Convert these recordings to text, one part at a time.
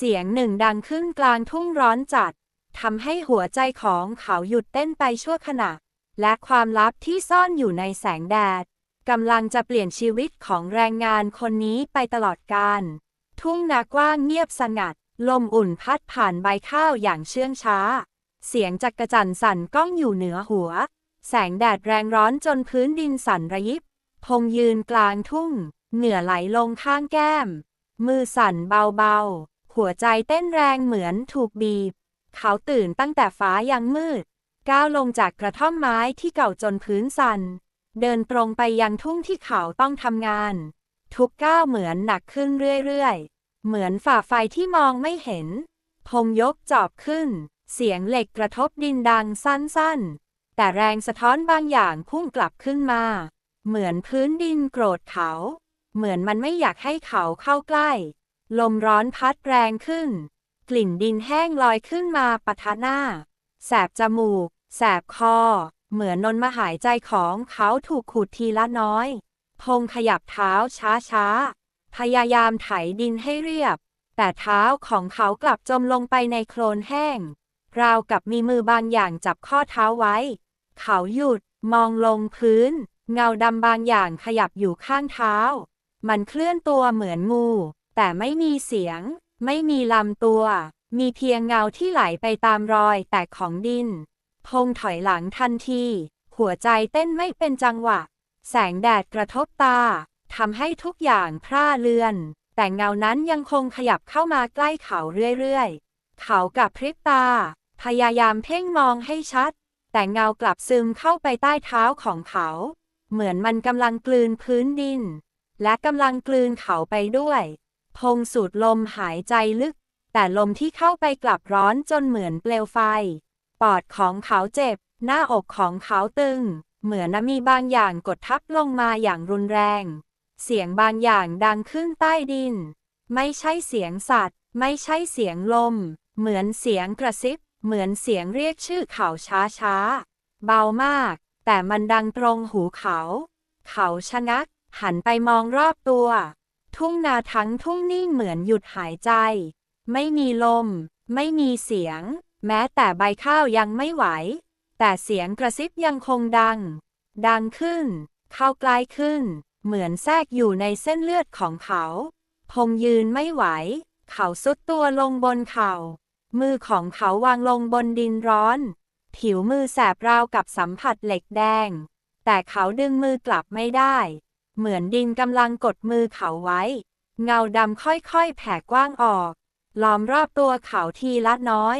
เสียงหนึ่งดังขึ้นกลางทุ่งร้อนจัดทำให้หัวใจของเขาหยุดเต้นไปชั่วขณะ และความลับที่ซ่อนอยู่ในแสงแดดกำลังจะเปลี่ยนชีวิตของแรงงานคนนี้ไปตลอดกาลทุ่งนากว้างเงียบสงัด ลมอุ่นพัดผ่านใบข้าวอย่างเชื่องช้า เสียงจักระจันสั่นก้องอยู่เหนือหัว แสงแดดแรงร้อนจนพื้นดินสั่นระยิบ พงยืนกลางทุ่ง เหงื่อไหลลงข้างแก้ม มือสั่นเบาๆ หัวใจเต้นแรงเหมือนถูกบีบ เขาตื่นตั้งแต่ฟ้ายังมืด ก้าวลงจากกระท่อมไม้ที่เก่าจนพื้นสั่น เดินตรงไปยังทุ่งที่เขาต้องทำงาน ทุกก้าวเหมือนหนักขึ้นเรื่อยๆ เหมือนฝ่าไฟที่มองไม่เห็น พงยกจอบขึ้น เสียงเหล็กกระทบดินดังสั้นๆ แต่แรงสะท้อนบางอย่างพุ่งกลับขึ้นมา เหมือนพื้นดินโกรธเขา เหมือนมันไม่อยากให้เขาเข้าใกล้ ลมร้อนพัดแรงขึ้น กลิ่นดินแห้งลอยขึ้นมาปะทะหน้า แสบจมูก แสบคอ เหมือนนนมาหายใจของเขาถูกขูดทีละน้อย พงขยับเท้าช้าๆพยายามไถดินให้เรียบ แต่เท้าของเขากลับจมลงไปในโคลนแห้ง ราวกับมีมือบางอย่างจับข้อเท้าไว้ เขาหยุด มองลงพื้น เงาดำบางอย่างขยับอยู่ข้างเท้า มันเคลื่อนตัวเหมือนงู แต่ไม่มีเสียง ไม่มีลำตัว มีเพียงเงาที่ไหลไปตามรอยแตกของดิน พงถอยหลังทันที หัวใจเต้นไม่เป็นจังหวะ แสงแดดกระทบตาทำให้ทุกอย่างพร่าเลือน แต่เงานั้นยังคงขยับเข้ามาใกล้เขาเรื่อยๆ เขากับพริบตา พยายามเพ่งมองให้ชัด แต่เงากลับซึมเข้าไปใต้เท้าของเขา เหมือนมันกำลังกลืนพื้นดิน และกำลังกลืนเขาไปด้วย พงสูดลมหายใจลึก แต่ลมที่เข้าไปกลับร้อนจนเหมือนเปลวไฟ ปอดของเขาเจ็บ หน้าอกของเขาตึง เหมือนมีบางอย่างกดทับลงมาอย่างรุนแรง เสียงบางอย่างดังขึ้นใต้ดิน ไม่ใช่เสียงสัตว์ ไม่ใช่เสียงลม เหมือนเสียงกระซิบ เหมือนเสียงเรียกชื่อเขาช้าๆเบามาก แต่มันดังตรงหูเขา เขาชะงัก หันไปมองรอบตัว ทุ่งนาทั้งทุ่งนิ่งเหมือนหยุดหายใจ ไม่มีลม ไม่มีเสียง แม้แต่ใบข้าวยังไม่ไหว แต่เสียงกระซิบยังคงดัง ดังขึ้น เข้าใกล้ขึ้น เหมือนแทรกอยู่ในเส้นเลือดของเขา พงยืนไม่ไหว เขาสุดตัวลงบนเขา่า มือของเขาวางลงบนดินร้อน ผิวมือแสบราวกับสัมผัสเหล็กแดง แต่เขาดึงมือกลับไม่ได้ เหมือนดินกำลังกดมือเขาไว้ เงาดำค่อยๆ แผ่กว้างออก ล้อมรอบตัวเขาทีละน้อย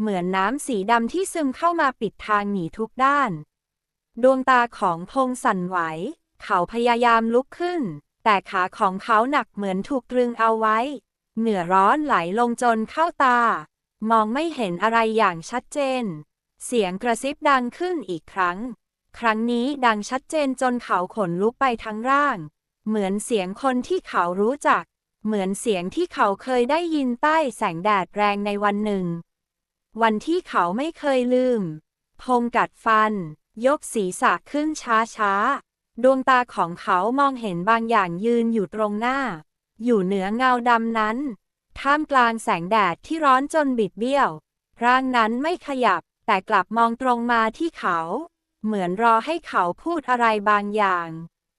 เหมือนน้ำสีดำที่ซึมเข้ามาปิดทางหนีทุกด้าน ดวงตาของพงสั่นไหว เขาพยายามลุกขึ้น แต่ขาของเขาหนักเหมือนถูกตรึงเอาไว้ เหนือร้อนไหลลงจนเข้าตา มองไม่เห็นอะไรอย่างชัดเจน เสียงกระซิบดังขึ้นอีกครั้ง ครั้งนี้ดังชัดเจนจนเขาขนลุกไปทั้งร่าง เหมือนเสียงคนที่เขารู้จัก เหมือนเสียงที่เขาเคยได้ยินใต้แสงแดดแรงในวันหนึ่ง วันที่เขาไม่เคยลืม พงกัดฟัน ยกศีรษะขึ้นช้าๆดวงตาของเขามองเห็นบางอย่างยืนอยู่ตรงหน้า อยู่เหนือเงาดำนั้น ท่ามกลางแสงแดดที่ร้อนจนบิดเบี้ยว ร่างนั้นไม่ขยับแต่กลับมองตรงมาที่เขา เหมือนรอให้เขาพูดอะไรบางอย่าง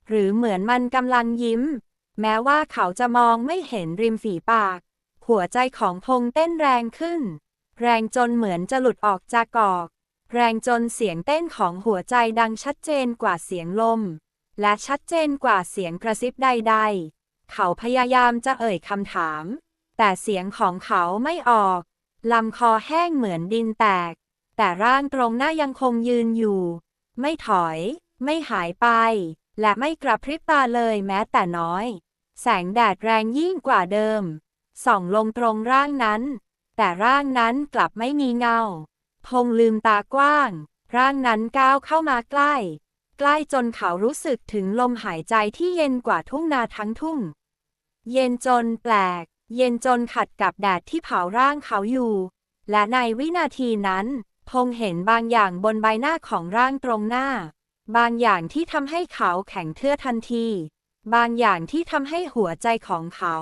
หรือเหมือนมันกำลังยิ้ม แม้ว่าเขาจะมองไม่เห็นริมฝีปาก หัวใจของพงเต้นแรงขึ้น แรงจนเหมือนจะหลุดออกจากกอก แรงจนเสียงเต้นของหัวใจดังชัดเจนกว่าเสียงลม และชัดเจนกว่าเสียงกระซิบใด ๆ เขาพยายามจะเอ่ยคำถาม แต่เสียงของเขาไม่ออกลำคอแห้งเหมือนดินแตก แต่ร่างตรงหน้ายังคงยืนอยู่ ไม่ถอย ไม่หายไป และไม่กระพริบตาเลยแม้แต่น้อย แสงแดดแรงยิ่งกว่าเดิม ส่องลงตรงร่างนั้น แต่ร่างนั้นกลับไม่มีเงา พงลืมตากว้าง ร่างนั้นก้าวเข้ามาใกล้ ใกล้จนเขารู้สึกถึงลมหายใจที่เย็นกว่าทุ่งนาทั้งทุ่ง เย็นจนแปลก เย็นจนขัดกับแดดที่เผาร่างเขาอยู่ และในวินาทีนั้น พงเห็นบางอย่างบนใบหน้าของร่างตรงหน้า บางอย่างที่ทำให้เขาแข็งเทื่อทันที บางอย่างที่ทำให้หัวใจของเขา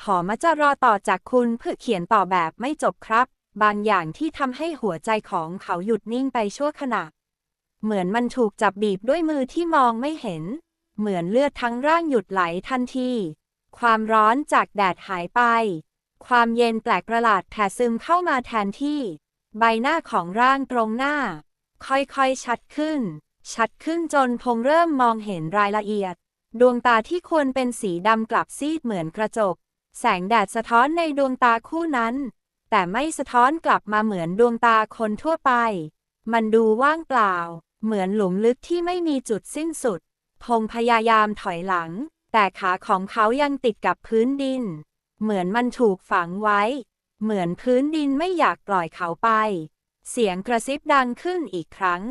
ผอมจะรอต่อจากคุณเพื่อเขียนต่อแบบไม่จบครับ บางอย่างที่ทำให้หัวใจของเขาหยุดนิ่งไปชั่วขณะ เหมือนมันถูกจับบีบด้วยมือที่มองไม่เห็น เหมือนเลือดทั้งร่างหยุดไหลทันที ความร้อนจากแดดหายไป ความเย็นแปลกประหลาดแผ่ซึมเข้ามาแทนที่ ใบหน้าของร่างตรงหน้า ค่อยๆ ชัดขึ้น ชัดขึ้นจนพงเริ่มมองเห็นรายละเอียด ดวงตาที่ควรเป็นสีดำกลับซีดเหมือนกระจก แสงแดดสะท้อนในดวงตาคู่นั้น แต่ไม่สะท้อนกลับมาเหมือนดวงตาคนทั่วไป มันดูว่างเปล่า เหมือนหลุมลึกที่ไม่มีจุดสิ้นสุด พงพยายามถอยหลัง แต่ขาของเขายังติดกับพื้นดิน เหมือนมันถูกฝังไว้ เหมือนพื้นดินไม่อยากปล่อยเขาไป เสียงกระซิบดังขึ้นอีกครั้ง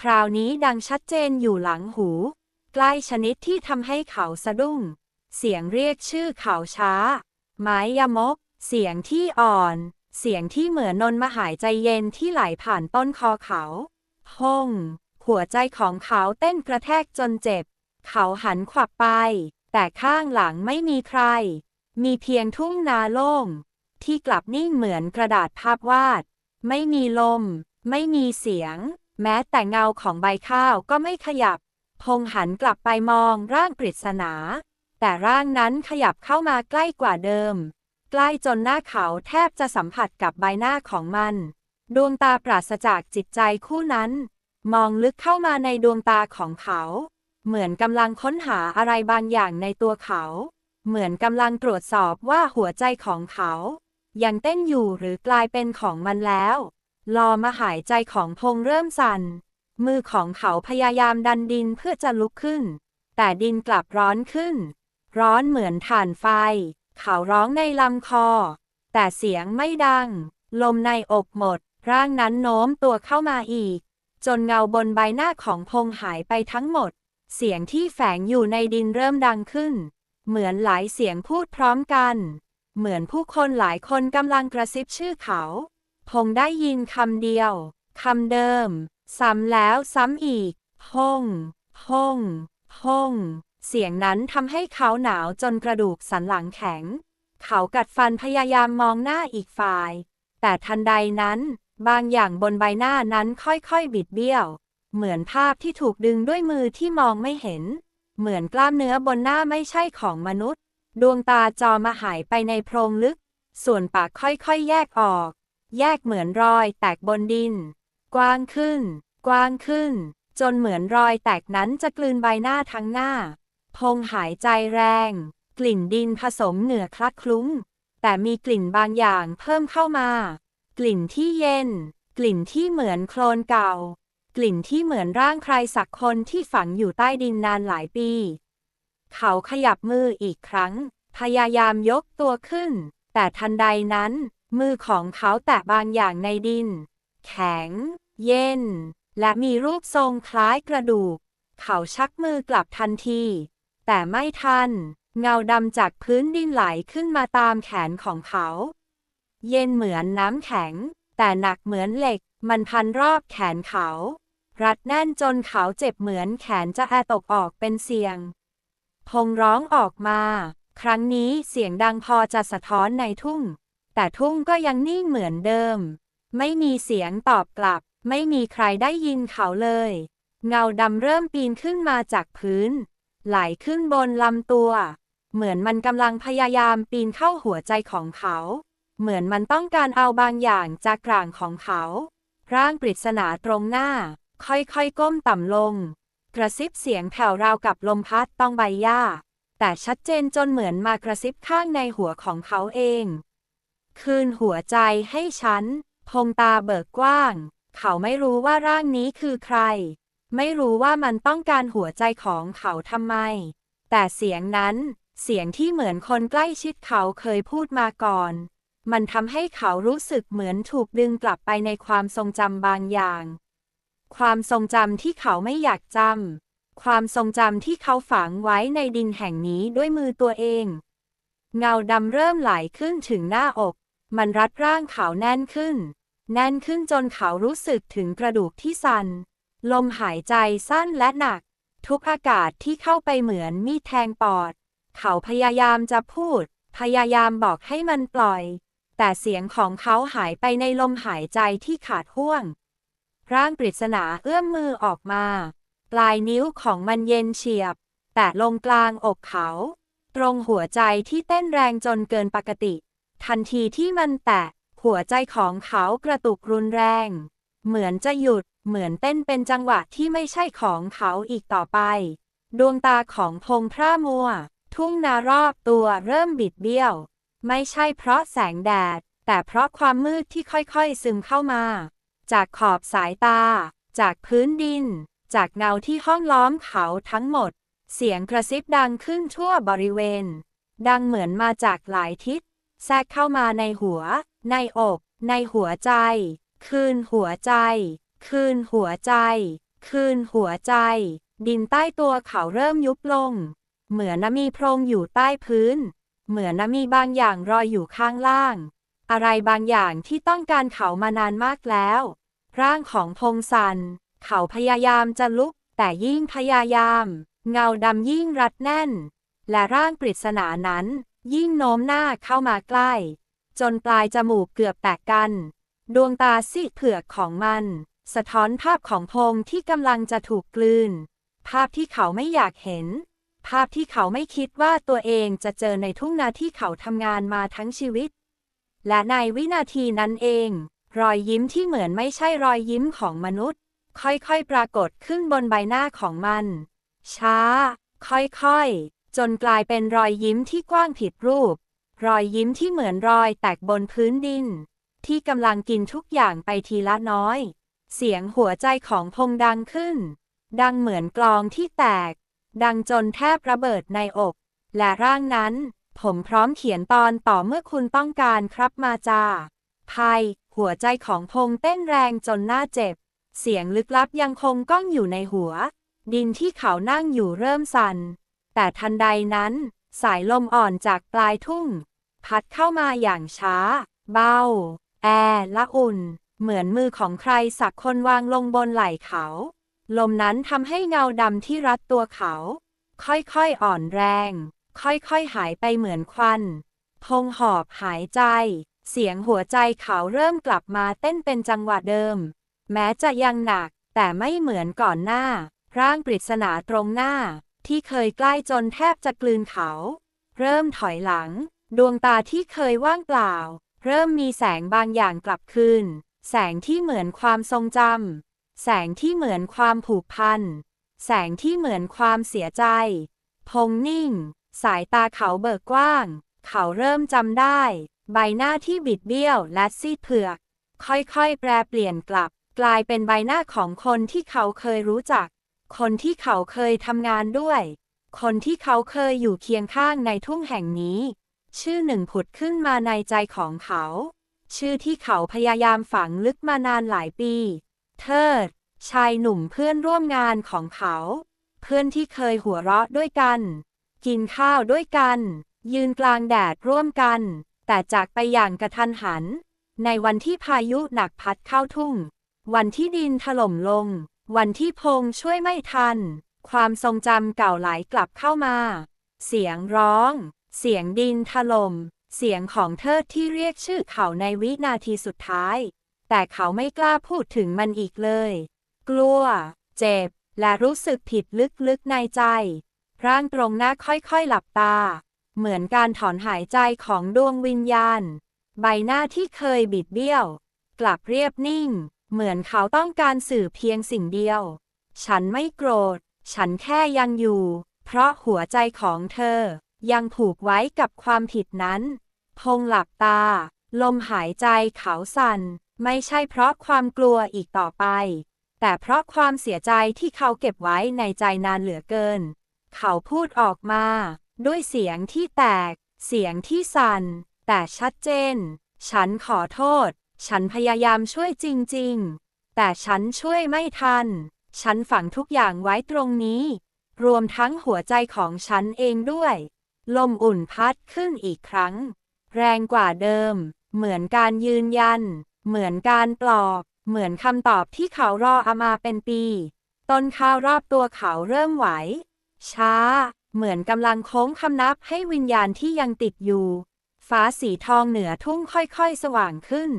คราวนี้ดังชัดเจนอยู่หลังหู ใกล้ชนิดที่ทำให้เขาสะดุ้ง เสียงเรียกชื่อเขาช้า ไม้ยมก เสียงที่อ่อน เสียงที่เหมือนนนมาหายใจเย็นที่ไหลผ่านต้นคอเขาพงหัวใจของเขาเต้นกระแทกจนเจ็บ เขาหันขวับไป แต่ข้างหลังไม่มีใคร มีเพียงทุ่งนาโล่ง ที่กลับนิ่งเหมือนกระดาษภาพวาด ไม่มีลม ไม่มีเสียง แม้แต่เงาของใบข้าวก็ไม่ขยับ พงหันกลับไปมองร่างปริศนา แต่ร่างนั้นขยับเข้ามาใกล้กว่าเดิม ใกล้จนหน้าเขาแทบจะสัมผัสกับใบหน้าของมัน ดวงตาปราศจากจิตใจคู่นั้น มองลึกเข้ามาในดวงตาของเขา เหมือนกำลังค้นหาอะไรบางอย่างในตัวเขา เหมือนกำลังตรวจสอบว่าหัวใจของเขา ยังเต้นอยู่หรือกลายเป็นของมันแล้วรอมาหายใจของพงเริ่มสั่น มือของเขาพยายามดันดินเพื่อจะลุกขึ้น แต่ดินกลับร้อนขึ้น ร้อนเหมือนถ่านไฟ เขาร้องในลำคอ แต่เสียงไม่ดัง ลมในอกหมด ร่างนั้นโน้มตัวเข้ามาอีก จนเงาบนใบหน้าของพงหายไปทั้งหมด เสียงที่แฝงอยู่ในดินเริ่มดังขึ้น เหมือนหลายเสียงพูดพร้อมกัน เหมือนผู้คนหลายคนกำลังกระซิบชื่อเขา พงได้ยินคำเดียว คำเดิม ซ้ำแล้วซ้ำอีกพงพงพงเสียงนั้นทำให้เขาหนาวจนกระดูกสันหลังแข็ง เขากัดฟันพยายามมองหน้าอีกฝ่าย แต่ทันใดนั้น บางอย่างบนใบหน้านั้นค่อยๆบิดเบี้ยว เหมือนภาพที่ถูกดึงด้วยมือที่มองไม่เห็น เหมือนกล้ามเนื้อบนหน้าไม่ใช่ของมนุษย์ ดวงตาจอมาหายไปในโพรงลึก ส่วนปากค่อยๆ แยกออก แยกเหมือนรอยแตกบนดิน กว้างขึ้น กว้างขึ้น จนเหมือนรอยแตกนั้นจะกลืนใบหน้าทั้งหน้า พงหายใจแรง กลิ่นดินผสมเหนือคลักคลุ้ง แต่มีกลิ่นบางอย่างเพิ่มเข้ามา กลิ่นที่เย็น กลิ่นที่เหมือนโคลนเก่า กลิ่นที่เหมือนร่างใครสักคนที่ฝังอยู่ใต้ดินนานหลายปี เขาขยับมืออีกครั้ง พยายามยกตัวขึ้น แต่ทันใดนั้น มือของเขาแตะบางอย่างในดิน แข็ง เย็น และมีรูปทรงคล้ายกระดูก เขาชักมือกลับทันที แต่ไม่ทัน เงาดำจากพื้นดินไหลขึ้นมาตามแขนของเขา เย็นเหมือนน้ำแข็ง แต่หนักเหมือนเหล็ก มันพันรอบแขนเขา รัดแน่นจนเขาเจ็บเหมือนแขนจะแอตกออกเป็นเสียง พงร้องออกมา ครั้งนี้เสียงดังพอจะสะท้อนในทุ่ง แต่ทุ่งก็ยังนิ่งเหมือนเดิม ไม่มีเสียงตอบกลับ ไม่มีใครได้ยินเขาเลย เงาดำเริ่มปีนขึ้นมาจากพื้น ไหลขึ้นบนลำตัว เหมือนมันกำลังพยายามปีนเข้าหัวใจของเขา เหมือนมันต้องการเอาบางอย่างจากกลางของเขา ร่างปริศนาตรงหน้า ค่อยๆก้มต่ำลง กระซิบเสียงแผ่วราวกับลมพัดต้องใบหญ้า แต่ชัดเจนจนเหมือนมากระซิบข้างในหัวของเขาเอง คืนหัวใจให้ฉัน พงตาเบิกกว้าง เขาไม่รู้ว่าร่างนี้คือใคร ไม่รู้ว่ามันต้องการหัวใจของเขาทำไม แต่เสียงนั้น เสียงที่เหมือนคนใกล้ชิดเขาเคยพูดมาก่อน มันทำให้เขารู้สึกเหมือนถูกดึงกลับไปในความทรงจำบางอย่าง ความทรงจำที่เขาไม่อยากจำ ความทรงจำที่เขาฝังไว้ในดินแห่งนี้ด้วยมือตัวเอง เงาดำเริ่มไหลขึ้นถึงหน้าอก มันรัดร่างเขาแน่นขึ้น แน่นขึ้นจนเขารู้สึกถึงกระดูกที่สั่น ลมหายใจสั้นและหนัก ทุกอากาศที่เข้าไปเหมือนมีดแทงปอด เขาพยายามจะพูด พยายามบอกให้มันปล่อย แต่เสียงของเขาหายไปในลมหายใจที่ขาดห่วง ร่างปริศนาเอื้อมมือออกมา ปลายนิ้วของมันเย็นเฉียบ แตะลงกลางอกเขา ตรงหัวใจที่เต้นแรงจนเกินปกติ ทันทีที่มันแตะ หัวใจของเขากระตุกรุนแรง เหมือนจะหยุด เหมือนเต้นเป็นจังหวะที่ไม่ใช่ของเขาอีกต่อไป ดวงตาของพงพร่ามัว ทุ่งนารอบตัวเริ่มบิดเบี้ยว ไม่ใช่เพราะแสงแดด แต่เพราะความมืดที่ค่อยๆซึมเข้ามา จากขอบสายตา จากพื้นดิน จากเงาที่ห้องล้อมเขาทั้งหมด เสียงกระซิบดังขึ้นทั่วบริเวณ ดังเหมือนมาจากหลายทิศ แทรกเข้ามาในหัว ในอก ในหัวใจ คืนหัวใจ คืนหัวใจ คืนหัวใจ ดินใต้ตัวเขาเริ่มยุบลง เหมือนมีโพรงอยู่ใต้พื้น เหมือนนมีบางอย่างรอยอยู่ข้างล่าง อะไรบางอย่างที่ต้องการเขามานานมากแล้ว ร่างของพงซัน เขาพยายามจะลุก แต่ยิ่งพยายาม เงาดำยิ่งรัดแน่น และร่างปริศนานั้น ยิ่งโน้มหน้าเข้ามาใกล้ จนปลายจมูกเกือบแตกกัน ดวงตาซีดเผือกของมัน สะท้อนภาพของพงที่กำลังจะถูกกลืน ภาพที่เขาไม่อยากเห็น ภาพที่เขาไม่คิดว่าตัวเองจะเจอในทุ่งนาที่เขาทำงานมาทั้งชีวิต และในวินาทีนั้นเอง รอยยิ้มที่เหมือนไม่ใช่รอยยิ้มของมนุษย์ ค่อยๆ ปรากฏขึ้นบนใบหน้าของมัน ช้า ค่อยๆ จนกลายเป็นรอยยิ้มที่กว้างผิดรูป รอยยิ้มที่เหมือนรอยแตกบนพื้นดิน ที่กำลังกินทุกอย่างไปทีละน้อย เสียงหัวใจของพงดังขึ้น ดังเหมือนกลองที่แตก ดังจนแทบระเบิดในอก และร่างนั้น ผมพร้อมเขียนตอนต่อเมื่อคุณต้องการครับมาจาภัยหัวใจของพงเต้นแรงจนหน้าเจ็บ เสียงลึกลับยังคงก้องอยู่ในหัว ดินที่เขานั่งอยู่เริ่มสั่น แต่ทันใดนั้น สายลมอ่อนจากปลายทุ่ง พัดเข้ามาอย่างช้า เบา แอร์ละอุ่น เหมือนมือของใครสักคนวางลงบนไหล่เขา ลมนั้นทำให้เงาดำที่รัดตัวเขา ค่อยๆอ่อนแรง ค่อยๆหายไปเหมือนควัน พงหอบหายใจ เสียงหัวใจเขาเริ่มกลับมาเต้นเป็นจังหวะเดิม แม้จะยังหนัก แต่ไม่เหมือนก่อนหน้า ร่างปริศนาตรงหน้า ที่เคยใกล้จนแทบจะกลืนเขา เริ่มถอยหลัง ดวงตาที่เคยว่างเปล่า เริ่มมีแสงบางอย่างกลับคืน แสงที่เหมือนความทรงจำแสงที่เหมือนความผูกพัน แสงที่เหมือนความเสียใจ พงนิ่ง สายตาเขาเบิกกว้าง เขาเริ่มจำได้ ใบหน้าที่บิดเบี้ยวและซีดเผือก ค่อยๆ แปรเปลี่ยนกลับ กลายเป็นใบหน้าของคนที่เขาเคยรู้จัก คนที่เขาเคยทำงานด้วย คนที่เขาเคยอยู่เคียงข้างในทุ่งแห่งนี้ ชื่อหนึ่งผุดขึ้นมาในใจของเขา ชื่อที่เขาพยายามฝังลึกมานานหลายปี เทิด ชายหนุ่มเพื่อนร่วมงานของเขา เพื่อนที่เคยหัวเราะด้วยกัน กินข้าวด้วยกัน ยืนกลางแดดร่วมกัน แต่จากไปอย่างกระทันหัน ในวันที่พายุหนักพัดเข้าทุ่ง วันที่ดินถล่มลง วันที่พงช่วยไม่ทัน ความทรงจำเก่าไหลกลับเข้ามา เสียงร้อง เสียงดินถล่ม เสียงของเทิดที่เรียกชื่อเขาในวินาทีสุดท้าย แต่เขาไม่กล้าพูดถึงมันอีกเลย กลัว เจ็บ และรู้สึกผิดลึกๆในใจ ร่างตรงหน้าค่อยๆหลับตา เหมือนการถอนหายใจของดวงวิญญาณ ใบหน้าที่เคยบิดเบี้ยว กลับเรียบนิ่ง เหมือนเขาต้องการสื่อเพียงสิ่งเดียว ฉันไม่โกรธ ฉันแค่ยังอยู่ เพราะหัวใจของเธอ ยังผูกไว้กับความผิดนั้น พงหลับตา ลมหายใจเขาสั่น ไม่ใช่เพราะความกลัวอีกต่อไป แต่เพราะความเสียใจที่เขาเก็บไว้ในใจนานเหลือเกิน เขาพูดออกมา ด้วยเสียงที่แตก เสียงที่สั่น แต่ชัดเจน ฉันขอโทษ ฉันพยายามช่วยจริง ๆ แต่ฉันช่วยไม่ทัน ฉันฝังทุกอย่างไว้ตรงนี้ รวมทั้งหัวใจของฉันเองด้วย ลมอุ่นพัดขึ้นอีกครั้ง แรงกว่าเดิม เหมือนการยืนยัน เหมือนการปลอบ เหมือนคำตอบที่เขารอเอามาเป็นปี ต้นข้าวรอบตัวเขาเริ่มไหว ช้า เหมือนกำลังโค้งคำนับให้วิญญาณที่ยังติดอยู่ ฟ้าสีทองเหนือทุ่งค่อยๆ สว่างขึ้น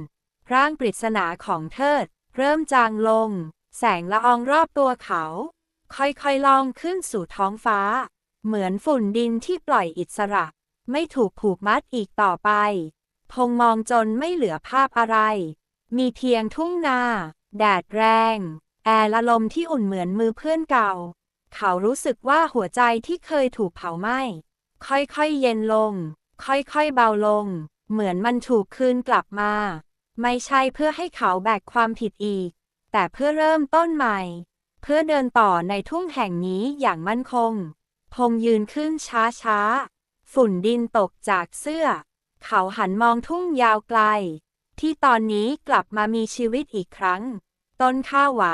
ร่างปริศนาของเทิด เริ่มจางลง แสงละอองรอบตัวเขา ค่อยๆลองขึ้นสู่ท้องฟ้า เหมือนฝุ่นดินที่ปล่อยอิสระ ไม่ถูกผูกมัดอีกต่อไป พงมองจนไม่เหลือภาพอะไร มีเพียงทุ่งนา แดดแรง แอร์ละลมที่อุ่นเหมือนมือเพื่อนเก่า เขารู้สึกว่าหัวใจที่เคยถูกเผาไหม้ ค่อยๆเย็นลง ค่อยๆเบาลง เหมือนมันถูกคืนกลับมา ไม่ใช่เพื่อให้เขาแบกความผิดอีก แต่เพื่อเริ่มต้นใหม่ เพื่อเดินต่อในทุ่งแห่งนี้อย่างมั่นคง พงยืนขึ้นช้าๆ ฝุ่นดินตกจากเสื้อ เขาหันมองทุ่งยาวไกล ที่ตอนนี้กลับมามีชีวิตอีกครั้ง ต้นข้าวไหว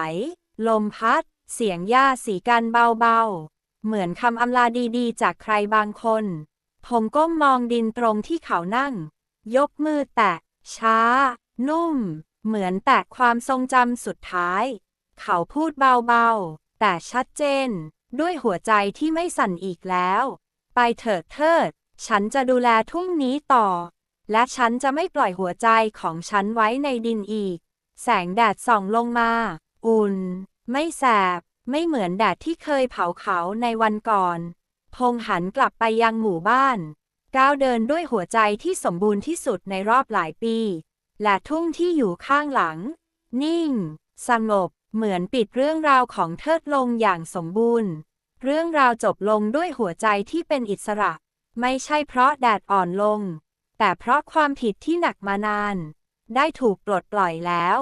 ลมพัด เสียงหญ้าสีกันเบาๆ เหมือนคำอำลาดีๆ จากใครบางคน ผมก้มมองดินตรงที่เขานั่ง ยกมือแตะ ช้า นุ่ม เหมือนแตะความทรงจำสุดท้าย เขาพูดเบาๆ แต่ชัดเจน ด้วยหัวใจที่ไม่สั่นอีกแล้ว ไปเถิดเทิด ฉันจะดูแลทุ่งนี้ต่อ และฉันจะไม่ปล่อยหัวใจของฉันไว้ในดินอีก แสงแดดส่องลงมา อุ่น ไม่แสบ ไม่เหมือนแดดที่เคยเผาเขาในวันก่อน พงหันกลับไปยังหมู่บ้าน ก้าวเดินด้วยหัวใจที่สมบูรณ์ที่สุดในรอบหลายปี และทุ่งที่อยู่ข้างหลัง นิ่ง สงบ เหมือนปิดเรื่องราวของเทิดลงอย่างสมบูรณ์ เรื่องราวจบลงด้วยหัวใจที่เป็นอิสระ ไม่ใช่เพราะแดดอ่อนลง แต่เพราะความผิดที่หนักมานาน ได้ถูกปลดปล่อยแล้ว